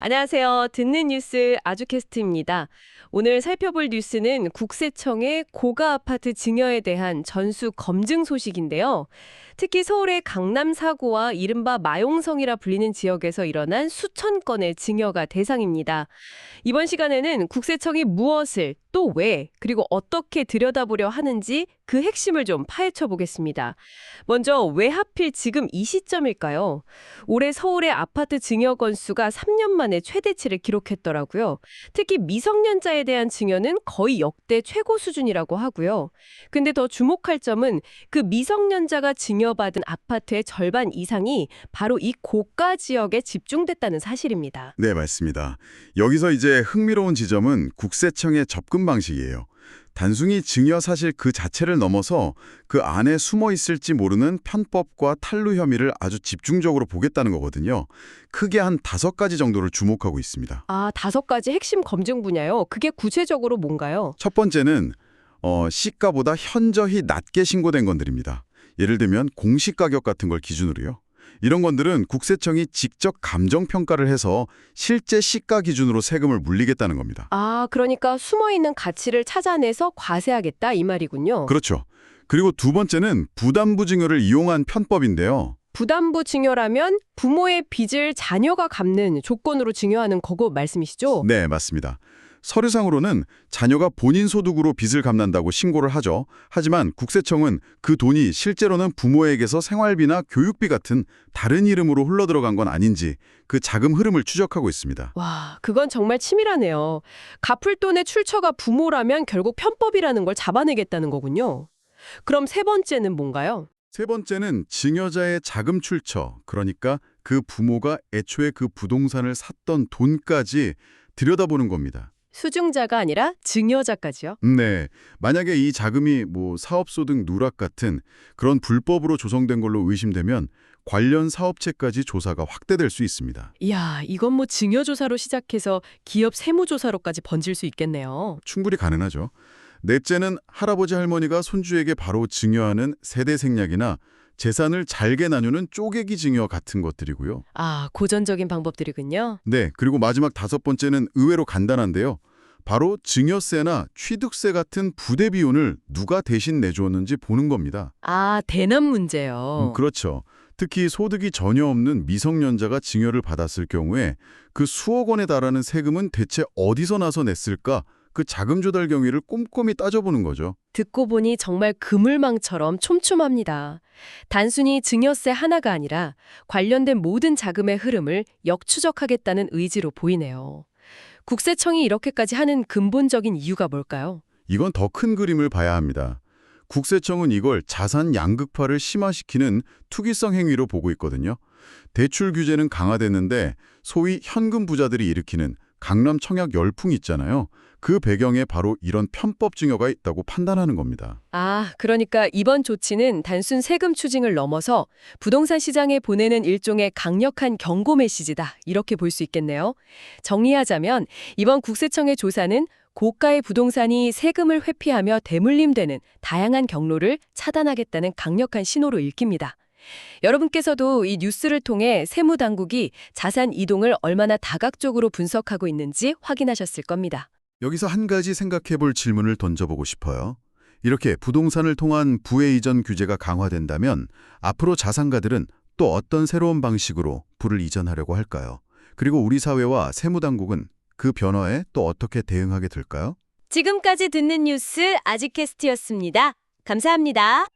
안녕하세요. 듣는 뉴스 아주캐스트입니다. 오늘 살펴볼 뉴스는 국세청의 고가 아파트 증여에 대한 전수 검증 소식인데요. 특히 서울의 강남 사고와 이른바 마용성이라 불리는 지역에서 일어난 수천 건의 증여가 대상입니다. 이번 시간에는 국세청이 무엇을 또 왜, 그리고 어떻게 들여다보려 하는지 그 핵심을 좀 파헤쳐 보겠습니다. 먼저 왜 하필 지금 이 시점일까요? 올해 서울의 아파트 증여 건수가 3년 만에 최대치를 기록했더라고요. 특히 미성년자에 대한 증여는 거의 역대 최고 수준이라고 하고요. 근데 더 주목할 점은 그 미성년자가 증여받은 아파트의 절반 이상이 바로 이 고가 지역에 집중됐다는 사실입니다. 네, 맞습니다. 여기서 이제 흥미로운 지점은 국세청의 접근 방식이에요. 단순히 증여 사실 그 자체를 넘어서 그 안에 숨어 있을지 모르는 편법과 탈루 혐의를 아주 집중적으로 보겠다는 거거든요. 크게 한 다섯 가지 정도를 주목하고 있습니다. 아, 다섯 가지 핵심 검증 분야요. 그게 구체적으로 뭔가요? 첫 번째는 어, 시가보다 현저히 낮게 신고된 건들입니다. 예를 들면 공시가격 같은 걸 기준으로요. 이런 건들은 국세청이 직접 감정평가를 해서 실제 시가 기준으로 세금을 물리겠다는 겁니다. 아, 그러니까 숨어 있는 가치를 찾아내서 과세하겠다 이 말이군요. 그렇죠. 그리고 두 번째는 부담부 증여를 이용한 편법인데요. 부담부 증여라면 부모의 빚을 자녀가 갚는 조건으로 증여하는 거고 말씀이시죠? 네, 맞습니다. 서류상으로는 자녀가 본인 소득으로 빚을 갚는다고 신고를 하죠. 하지만 국세청은 그 돈이 실제로는 부모에게서 생활비나 교육비 같은 다른 이름으로 흘러들어간 건 아닌지 그 자금 흐름을 추적하고 있습니다. 와, 그건 정말 치밀하네요. 갚을 돈의 출처가 부모라면 결국 편법이라는 걸 잡아내겠다는 거군요. 그럼 세 번째는 뭔가요? 세 번째는 증여자의 자금 출처, 그러니까 그 부모가 애초에 그 부동산을 샀던 돈까지 들여다보는 겁니다. 수증자가 아니라 증여자까지요? 네. 만약에 이 자금이 뭐 사업소득 누락 같은 그런 불법으로 조성된 걸로 의심되면 관련 사업체까지 조사가 확대될 수 있습니다. 이야, 이건 뭐 증여조사로 시작해서 기업 세무조사로까지 번질 수 있겠네요. 충분히 가능하죠. 넷째는 할아버지 할머니가 손주에게 바로 증여하는 세대 생략이나 재산을 잘게 나누는 쪼개기 증여 같은 것들이고요. 아, 고전적인 방법들이군요. 네, 그리고 마지막 다섯 번째는 의외로 간단한데요. 바로 증여세나 취득세 같은 부대 비용을 누가 대신 내주었는지 보는 겁니다. 아, 대납 문제요. 음, 그렇죠. 특히 소득이 전혀 없는 미성년자가 증여를 받았을 경우에 그 수억 원에 달하는 세금은 대체 어디서 나서 냈을까? 그 자금 조달 경위를 꼼꼼히 따져보는 거죠. 듣고 보니 정말 그물망처럼 촘촘합니다. 단순히 증여세 하나가 아니라 관련된 모든 자금의 흐름을 역추적하겠다는 의지로 보이네요. 국세청이 이렇게까지 하는 근본적인 이유가 뭘까요? 이건 더 큰 그림을 봐야 합니다. 국세청은 이걸 자산 양극화를 심화시키는 투기성 행위로 보고 있거든요. 대출 규제는 강화됐는데 소위 현금 부자들이 일으키는 강남 청약 열풍이 있잖아요. 그 배경에 바로 이런 편법 증여가 있다고 판단하는 겁니다. 아, 그러니까 이번 조치는 단순 세금 추징을 넘어서 부동산 시장에 보내는 일종의 강력한 경고 메시지다. 이렇게 볼 수 있겠네요. 정리하자면 이번 국세청의 조사는 고가의 부동산이 세금을 회피하며 대물림되는 다양한 경로를 차단하겠다는 강력한 신호로 읽힙니다. 여러분께서도 이 뉴스를 통해 세무당국이 자산 이동을 얼마나 다각적으로 분석하고 있는지 확인하셨을 겁니다. 여기서 한 가지 생각해 볼 질문을 던져보고 싶어요. 이렇게 부동산을 통한 부의 이전 규제가 강화된다면 앞으로 자산가들은 또 어떤 새로운 방식으로 부를 이전하려고 할까요? 그리고 우리 사회와 세무당국은 그 변화에 또 어떻게 대응하게 될까요? 지금까지 듣는 뉴스 아직캐스트였습니다. 감사합니다.